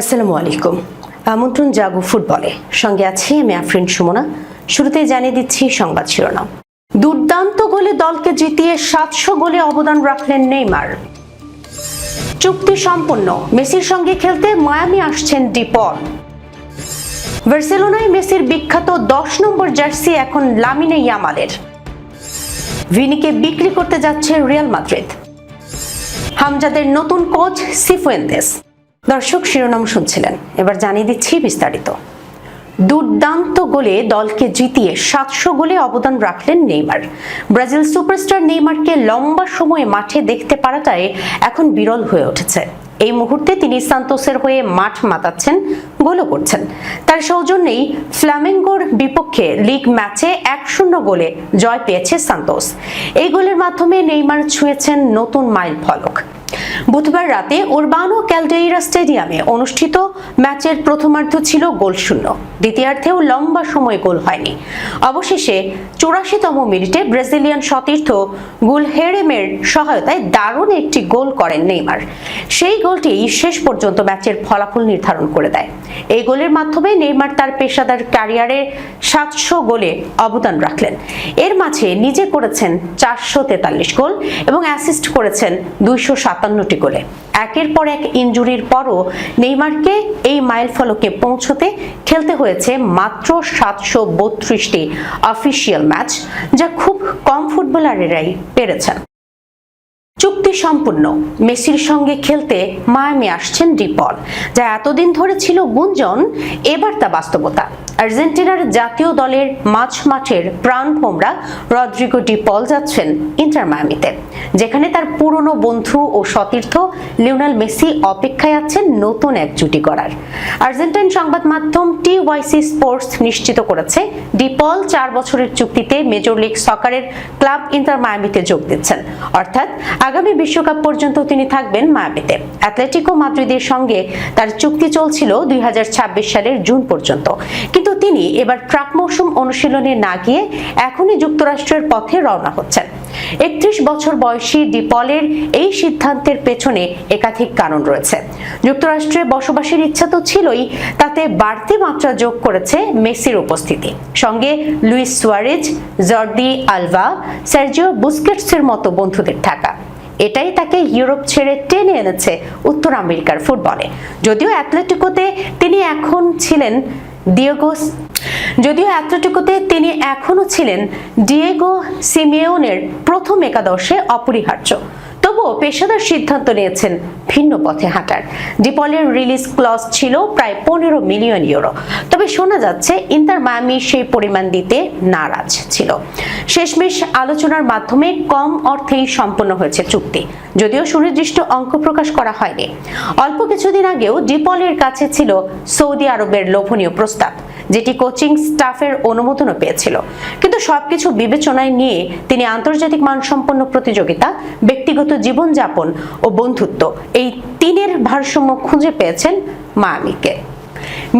আসসালামু আলাইকুম। আমন্ত্রণ জাগো ফুটবলে। সঙ্গে আছি আমি আফরিন সুমনা। শুরুতে জানিয়ে দিচ্ছি সংবাদ শিরোনাম। দুর্দান্ত গোলে দলকে জিতিয়ে সাতশো গোলে অবদান রাখলেন নেইমার। চুক্তি সম্পন্ন। মেসির সঙ্গে খেলতে মায়ামি আসছেন ডিপল। বার্সেলোনায় মেসির বিখ্যাত দশ নম্বর জার্সি এখন লামিনে ইয়ামালের। ভিনিকে বিক্রি করতে যাচ্ছে রিয়াল মাদ্রিদ। হামজাদের নতুন কোচ সিফুয়েন্তেস। দর্শক শিরোনাম শুনছিলেন। এবার জানিয়ে দিচ্ছি বিস্তারিত। দুর্দান্ত গোলে দলকে জিতিয়ে সাতশো গোলে অবদান রাখলেন নেইমার। ব্রাজিল সুপারস্টার নেইমারকে লম্বা সময়ে মাঠে দেখতে পারাটাই এখন বিরল হয়ে উঠেছে। এই মুহূর্তে তিনি সান্তোসের হয়ে মাঠ মাতাচ্ছেন, গোলও করছেন। তার সৌজন্যেই ফ্লামেঙ্গোর বিপক্ষে লিগ ম্যাচে এক শূন্য গোলে জয় পেয়েছে সান্তোস। এই গোলের মাধ্যমে নেইমার ছুঁয়েছেন নতুন মাইল ফলক বুধবার রাতে ওরবানো ক্যালডেইরা স্টেডিয়ামে অনুষ্ঠিত ম্যাচের প্রথমার্ধ ছিল গোল শূন্য। দ্বিতীয়ার্ধেও লম্বা সময় গোল হয়নি। অবশেষে চুরাশিতম মিনিটে ব্রাজিলিয়ান সতীর্থ গুলহেরেমের সহায়তায় দারুণ একটি গোল করেন নেইমার। সেই গোলটি শেষ পর্যন্ত ম্যাচের ফলাফল নির্ধারণ করে দেয়। এই গোলের মাধ্যমে নেইমার তার পেশাদার ক্যারিয়ারে সাতশো গোলে অবদান রাখলেন। এর মাঝে নিজে করেছেন চারশো তেতাল্লিশ গোল এবং অ্যাসিস্ট করেছেন দুইশো সাতান্নটি গোলে। একের পর এক ইঞ্জুরির পরও নেইমারকে এই মাইল ফলকে পৌঁছতে খেলতে হয়েছে মাত্র সাতশো বত্রিশটি অফিসিয়াল ম্যাচ, যা খুব কম ফুটবলারেরাই পেরেছেন। চুক্তি সম্পূর্ণ। মেসির সঙ্গে খেলতে মায়ামি আসছেন ডিপল যা এতদিন ধরে ছিল গুঞ্জন, এবার তা বাস্তবতা। আর্জেন্টিনার জাতীয় দলের মাঝ মাঠের প্রাণ ভোমরা রদ্রিগো ডিপল যাচ্ছেন ইন্টার মায়ামিতে, যেখানে তার পুরনো বন্ধু ও সতীর্থ লিওনাল মেসি অপেক্ষায় আছেন নতুন এক জুটি করার আর্জেন্টাইন সংবাদ মাধ্যম টি ওয়াইসি স্পোর্টস নিশ্চিত করেছে, ডিপল চার বছরের চুক্তিতে মেজর লিগ সকারের ক্লাব ইন্টার মায়ামিতে যোগ দিচ্ছেন। অর্থাৎ আগামী বিশ্বকাপ পর্যন্ত তিনি থাকবেন মায়ামিতে অ্যাথলেটিকো মাদ্রিদের সঙ্গে তার চুক্তি চলছিল দুই হাজার ছাব্বিশ সালের জুন পর্যন্ত। কিন্তু তিনি এবার ট্রাক মৌসুম অনুশীলনে না গিয়ে এখনই যুক্তরাষ্ট্রের পথে রওনা হচ্ছেন। একত্রিশ বছর বয়সী ডিপলের এই সিদ্ধান্তের পেছনে একাধিক কারণ রয়েছে। যুক্তরাষ্ট্রে বসবাসের ইচ্ছা তো ছিলই, তাতে বাড়তি মাত্রা যোগ করেছে মেসির উপস্থিতি। সঙ্গে Luis Suarez, Jordi Alba, Sergio বুস্কেটসের মতো বন্ধুদের থাকা। এটাই তাকে ইউরোপ ছেড়ে টেনে এনেছে উত্তর আমেরিকার ফুটবলে। যদিও অ্যাথলেটিকোতে তিনি এখন ছিলেন দিয়েগো যদিও অ্যাথলেটিকোতে তিনি এখনও ছিলেন ডিয়েগো সিমিওনের প্রথম একাদশে অপরিহার্য। তবুও পেশাদার সিদ্ধান্ত নিয়েছেন ভিন্ন পথে হাঁটার। ডিপলের রিলিজ ক্লজ ছিল প্রায় পনেরো মিলিয়ন ইউরো। তবে শোনা যাচ্ছে, ইন্টার মায়ামি সেই পরিমাণ দিতে নারাজ ছিল। শেষমেশ আলোচনার মাধ্যমে কম অর্থেই সম্পন্ন হয়েছে চুক্তি। যদিও সুনির্দিষ্ট অঙ্ক প্রকাশ করা হয়নি। অল্প কিছুদিন আগেও ডিপলের কাছে ছিল সৌদি আরবের লোভনীয় প্রস্তাব। যেটি কোচিং স্টাফের অনুমোদনও পেয়েছিল। কিন্তু সবকিছু বিবেচনায় নিয়ে তিনি আন্তর্জাতিক মানসম্পন্ন প্রতিযোগিতা, ব্যক্তিগত জীবনযাপন ও বন্ধুত্ব এই তিনের ভারসাম্য খুঁজে পেয়েছেন মায়ামিকে।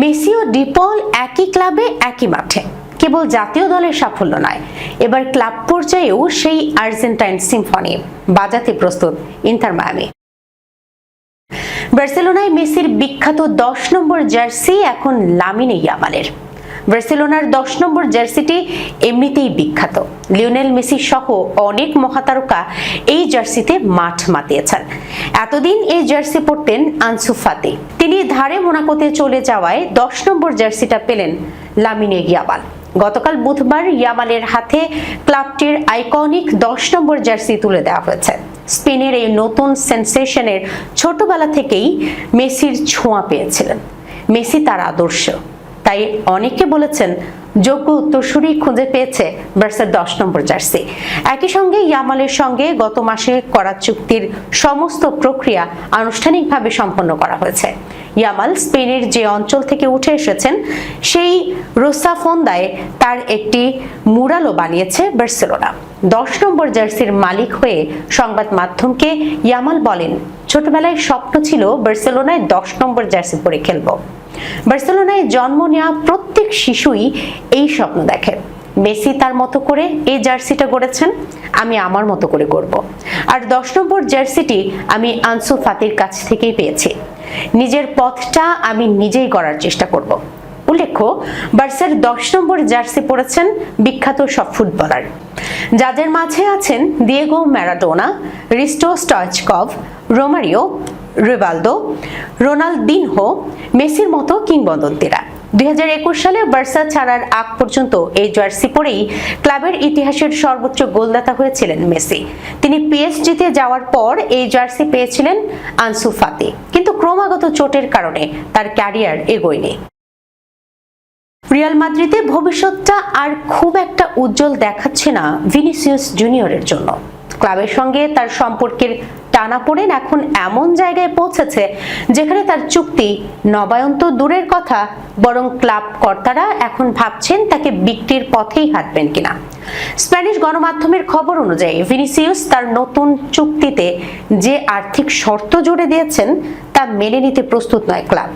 মেসি ও ডিপল একই ক্লাবে একই মাঠে। কেবল জাতীয় দলের সাফল্য নয়, এবার ক্লাব পর্যায়েও সেই আর্জেন্টাইন সিম্ফনি বাজাতে প্রস্তুত ইন্টার মায়ামি। বার্সেলোনায় মেসির বিখ্যাত দশ নম্বর জার্সি এখন লামিনে ইয়ামালের। বার্সেলোনার দশ নম্বর জার্সিটি এমনিতেই বিখ্যাত। লিওনেল মেসি সহ অনেক মহাতারকা এই জার্সিতে মাঠ মাতিয়েছেন। এতদিন এই জার্সি পরতেন আনসু ফাতে। তিনি ধারে মোনাকোতে চলে যাওয়ায় দশ নম্বর জার্সিটা পেলেন লামিনে ইয়াবাল গতকাল বুধবার ইয়ামালের হাতে ক্লাবটির আইকনিক দশ নম্বর জার্সি তুলে দেওয়া হয়েছে। স্পেনের এই নতুন সেন্সেশনের ছোটবেলা থেকেই মেসির ছোঁয়া পেয়েছিলেন। মেসি তার আদর্শ। তাই অনেকে বলেছেন, যোগ্য উত্তরসূরি খুঁজে পেয়েছে বার্সার দশ নম্বর জার্সি। একই সঙ্গে ইয়ামালের সঙ্গে গত মাসে করা চুক্তির সমস্ত প্রক্রিয়া আনুষ্ঠানিকভাবে সম্পন্ন করা হয়েছে। ইয়ামাল স্পেনের যে অঞ্চল থেকে উঠে এসেছেন, সেই রোসাফন্দায় তার একটি মুরালও বানিয়েছে বার্সেলোনা। দশ নম্বর জার্সির মালিক হয়ে সংবাদ মাধ্যমকে ইয়ামাল বলেন, ছোটবেলায় স্বপ্ন ছিল বার্সেলোনায় দশ নম্বর জার্সি পরে খেলব। বার্সেলোনায় জন্ম নেওয়া প্রত্যেক শিশুই এই স্বপ্ন দেখে। মেসি তার মতো করে এই জার্সিটা গড়েছেন, আমি আমার মতো করে করব আর দশ নম্বর জার্সিটি আমি আনসু ফাতির কাছ থেকেই পেয়েছি। নিজের পথটা আমি নিজেই করার চেষ্টা করব। উল্লেখ্য, বার্সার দশ নম্বর জার্সি পরেছেন বিখ্যাত সব ফুটবলার। যাদের মাঝে আছেন Diego Maradona, Hristo Stoichkov, Romario Rivaldo Ronaldinho, মেসির মতো কিংবদন্তিরা। দুই হাজার একুশ সালে বার্সা ছাড়ার আগ পর্যন্ত এই জার্সি পরেই ক্লাবের ইতিহাসের সর্বোচ্চ গোলদাতা হয়েছিলেন মেসি। তিনি পিএসজিতে যাওয়ার পর এই জার্সি পেয়েছিলেন আনসু ফাতি। কিন্তু ক্রমাগত চোটের কারণে তার ক্যারিয়ার এগোয়নি। রিয়াল মাদ্রিদে ভবিষ্যৎটা আর খুব একটা উজ্জ্বল দেখাচ্ছে না ভিনিসিয়াস জুনিয়রের জন্য। ক্লাবের সঙ্গে তার সম্পর্কের টানাপোড়েন এখন এমন জায়গায় পৌঁছেছে যেখানে তার চুক্তি নবায়ন তো দূরের কথা, বরং ক্লাব কর্তারা এখন ভাবছেন তাকে বিক্রির পথেই হাঁটবেন কিনা। স্প্যানিশ গণমাধ্যমের খবর অনুযায়ী ভিনিসিয়াস তার নতুন চুক্তিতে যে আর্থিক শর্ত জুড়ে দিয়েছেন তা মেনে নিতে প্রস্তুত নয় ক্লাব।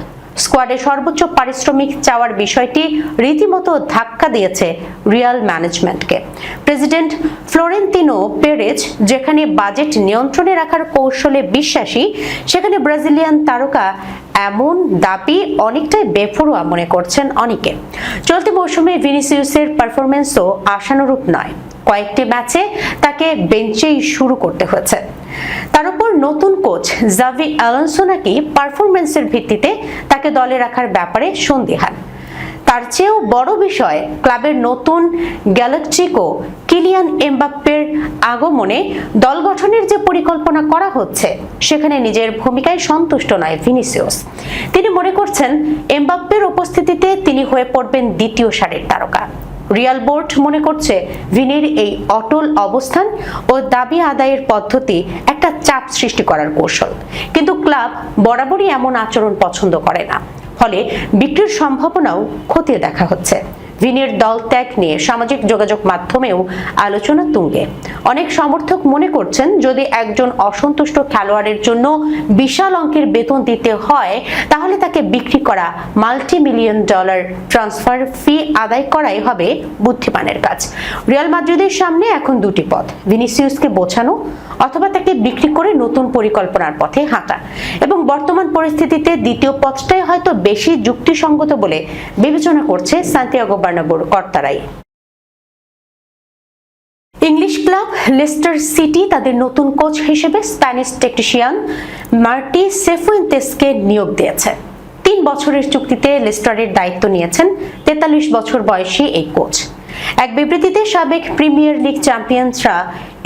স্কোয়াডে সর্বোচ্চ পারিশ্রমিক চাওয়ার বিষয়টি রীতিমতো ধাক্কা দিয়েছে রিয়াল ম্যানেজমেন্টকে। প্রেসিডেন্ট ফ্লোরেন্তিনো পেরেজ, যেখানে বাজেট নিয়ন্ত্রণে রাখার কৌশলে বিশ্বাসী, সেখানে ব্রাজিলিয়ান তারকা এমন দাবি অনেকটাই বেফরোয়া মনে করছেন অনেকে। চলতি মৌসুমে ভিনিসিউসের পারফরমেন্সও আশানুরূপ নয়। কয়েকটি ম্যাচে তাকে বেঞ্চেই শুরু করতে হয়েছে। তার উপর নতুন কোচ জাভি অ্যালনসো নাকি পারফরমেন্সের ভিত্তিতে তাকে দলে রাখার ব্যাপারে সন্দিহান। তার চেয়েও বড় বিষয় ক্লাবের নতুন গ্যালাকচিকো কিলিয়ান এমবাপ্পের আগমনে দল গঠনের যে পরিকল্পনা করা হচ্ছে, সেখানে নিজের ভূমিকায় সন্তুষ্ট নয় ভিনিসিয়াস তিনি মনে করছেন, এমবাপ্পের উপস্থিতিতে তিনি হয়ে পড়বেন দ্বিতীয় সারির তারকা। রিয়াল বোর্ড মনে করছে ভিনির এই অটল অবস্থান ও দাবি আদায়ের পদ্ধতি একটা চাপ সৃষ্টি করার কৌশল। কিন্তু ক্লাব বরাবরই এমন আচরণ পছন্দ করে না। ফলে বিক্রির সম্ভাবনাও খতিয়ে দেখা হচ্ছে। ভিনের দল ত্যাগ নিয়ে সামাজিক যোগাযোগ মাধ্যমেও আলোচনা তুঙ্গে। অনেক সমর্থক মনে করছেন, যদি একজন অসন্তুষ্ট খেলোয়াড়ের জন্য বিশাল অঙ্কের বেতন দিতে হয়, তাহলে তাকে বিক্রি করা multi million dollar transfer fee আদায় করাই হবে বুদ্ধিমানের কাজ। রিয়াল মাদ্রিদের সামনে এখন দুটি পথ ভিনিসিয়াসকে বোঝানো অথবা তাকে বিক্রি করে নতুন পরিকল্পনার পথে হাঁটা। এবং বর্তমান পরিস্থিতিতে দ্বিতীয় পথটাই হয়তো বেশি যুক্তিসঙ্গত বলে বিবেচনা করছে সান্তিয়াগো বার্নাবোর কর্তারাই। ইংলিশ ক্লাব লেস্টার সিটি তাদের নতুন কোচ হিসেবে স্প্যানিশ টেকনিশিয়ান মার্টি সেফুয়েন্তেসকে নিয়োগ দিয়েছে। তিন বছরের চুক্তিতে লেস্টারের দায়িত্ব নিয়েছেন তেতাল্লিশ বছর বয়সী এই কোচ। এক বিবৃতিতে সাবেক প্রিমিয়ার লিগ চ্যাম্পিয়ন্সরা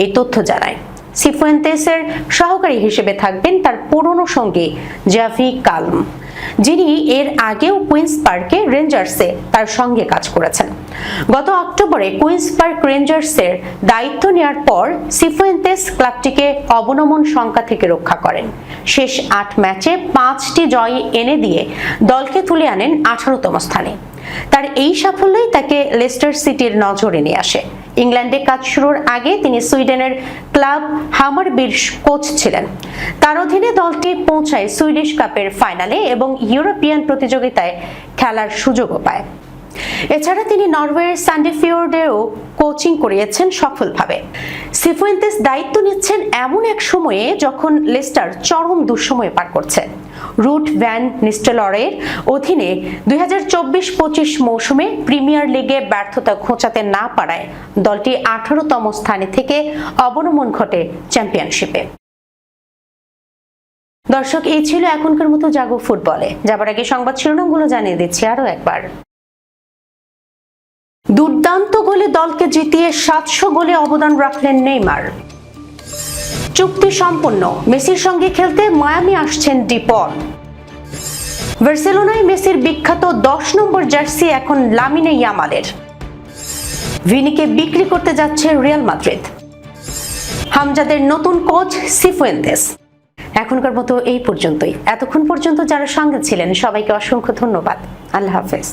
এই তথ্য জানায়। সিফুয়েন্তেসের সহকারী হিসেবে থাকবেন তার পুরনো সঙ্গী জাভি কালম, যিনি এর আগেও কুইন্স পার্কে রেঞ্জার্সে তার সঙ্গে কাজ করেছেন। গত অক্টোবরে কুইন্স পার্ক রেঞ্জার্সের দায়িত্ব নেওয়ার পর সিফুয়েন্তেস ক্লাবটিকে অবনমন সংখ্যা থেকে রক্ষা করেন। শেষ আট ম্যাচে পাঁচটি জয় এনে দিয়ে দলকে তুলে আনেন আঠারোতম স্থানে। তার এই সাফল্যই তাকে লেস্টার সিটির নজরে নিয়ে আসে। ইংল্যান্ডে কাজ শুরুর আগে তিনি সুইডেনের ক্লাব হামারবির কোচ ছিলেন। তার অধীনে দলটি পৌঁছায় সুইডিশ কাপের ফাইনালে এবং ইউরোপিয়ান প্রতিযোগিতায় খেলার সুযোগও পায়। এছাড়া তিনি নরওয়ের স্যান্ডেফিওর্ডেও কোচিং করিয়েছেন সফলভাবে। সিফুয়েন্তেস দায়িত্ব নিচ্ছেন এমন এক সময়ে যখন লেস্টার চরম দুঃসময় পার করছে। রুট ভ্যান নিস্টেলরের অধীনে দুই হাজার চব্বিশ পঁচিশ মৌসুমে প্রিমিয়ার লিগে ব্যর্থতা ঘোচাতে না পারায় দলটি আঠারোতম স্থানে থেকে অবনমন ঘটে চ্যাম্পিয়নশিপে। দর্শক, এই ছিল এখনকার মতো জাগো ফুটবলে। যাবার আগে সংবাদ শিরোনামগুলো জানিয়ে দিচ্ছি আরও একবার। দুর্দান্ত গোলে দলকে জিতিয়ে সাতশো গোলে অবদান রাখলেন নেইমার। চুক্তি সম্পন্ন। মেসির সঙ্গে খেলতে মায়ামি আসছেন ডিপল। বার্সেলোনায় মেসির বিখ্যাত দশ নম্বর জার্সি এখন লামিনে ইয়ামালের। ভিনিকে বিক্রি করতে যাচ্ছে রিয়াল মাদ্রিদ। হামজাদের নতুন কোচ সিফুয়েন্তেস। এখনকার মতো এই পর্যন্তই। এতক্ষণ পর্যন্ত যারা সঙ্গে ছিলেন, সবাইকে অসংখ্য ধন্যবাদ। আল্লাহ হাফেজ।